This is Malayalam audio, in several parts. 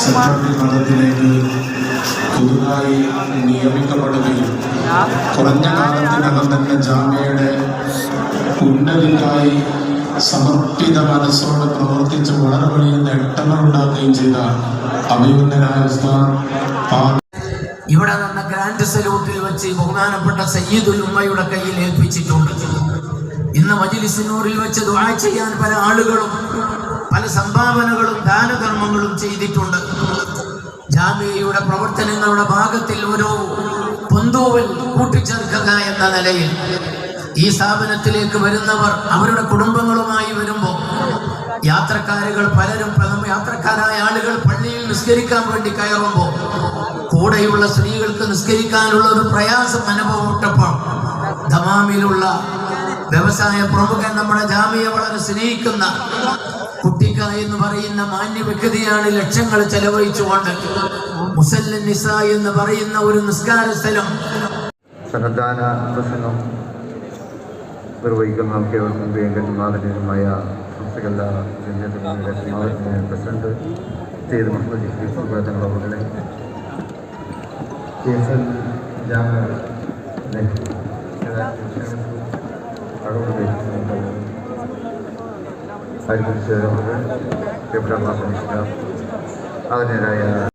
സെക്രട്ടറി പദത്തിലേക്ക് പുതുതായി നിയമിക്കപ്പെടുകയും കുറഞ്ഞ കാലത്തിനകം തന്നെ ജാമ്യയുടെ ഉന്നതിക്കായി സമർപ്പിത മനസ്സോടെ പ്രവർത്തിച്ച് വളരെ വലിയ നേട്ടങ്ങൾ ഉണ്ടാക്കുകയും ചെയ്ത അഭിമന്യനായ ഇവിടെ നിന്ന് ഗ്രാൻഡ് സലൂട്ടിൽ വെച്ച് ബഹുമാനപ്പെട്ട സയ്യിദുൽ ഉമ്മയുടെ കയ്യിൽ ഏൽപ്പിച്ചിട്ടുണ്ട്. ഇന്ന് മജിലിസിനൂറിൽ വെച്ച് ദുആ ചെയ്യാൻ പല ആളുകളും പല സംഭാവനകളും ദാനധർമ്മങ്ങളും ചെയ്തിട്ടുണ്ട്. ജാമ്യയുടെ പ്രവർത്തനങ്ങളുടെ ഭാഗത്തിൽ ഒരു പൊന്തൂവൽ കൂട്ടിച്ചേർക്കുക എന്ന നിലയിൽ ഈ സ്ഥാപനത്തിലേക്ക് വരുന്നവർ അവരുടെ കുടുംബങ്ങളുമായി വരുമ്പോൾ യാത്രക്കാരുകൾ പലരും പല യാത്രക്കാരായ ആളുകൾ പള്ളിയിൽ നിസ്കരിക്കാൻ വേണ്ടി കയറുമ്പോൾ കൂടെയുള്ള സ്ത്രീകൾക്ക് നിസ്കരിക്കാനുള്ള ഒരു പ്രയാസം അനുഭവപ്പെട്ടപ്പോൾ ദമാമിലുള്ള വ്യവസായ പ്രമുഖൻ നമ്മുടെ ജാമ്യ വളരെ സ്നേഹിക്കുന്ന കുട്ടിക്ക എന്ന് പറയുന്ന മാന്യ വ്യക്തിയാണ് ലക്ഷങ്ങൾ ചെലവഴിച്ചുകൊണ്ട് മുസല്ലൻ നിസ എന്ന് പറയുന്ന ഒരു നിസ്കാര സ്ഥലം. സന്നദ്ധാന പ്രസംഗം നിർവഹിക്കുന്ന പ്രിയങ്കരനാഥനുമായ സംസ്ഥകല്ല പ്രസിഡന്റ് ചെയ്ത് മുഹമ്മദ് 작업을 있으니까 잘해주세요. 여러분들 예쁘라고 하십니다. 아은혜라야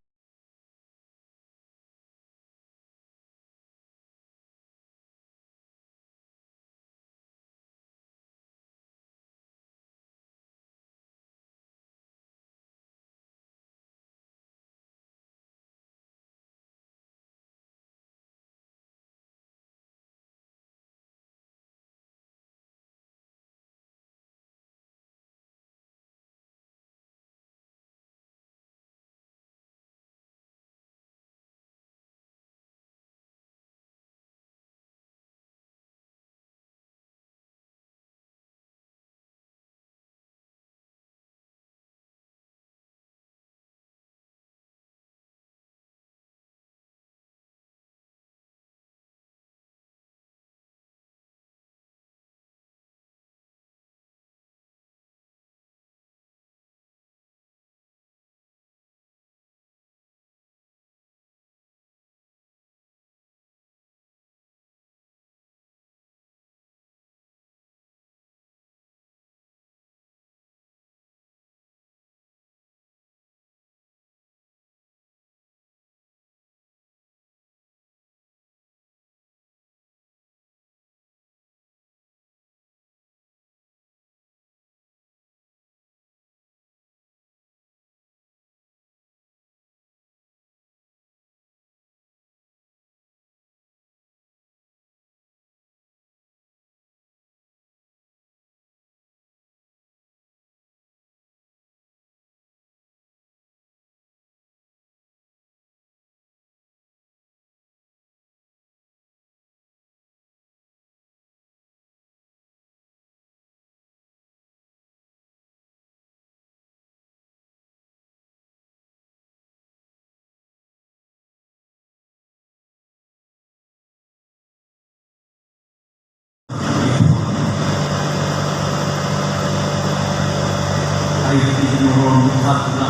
回復の方に向かった。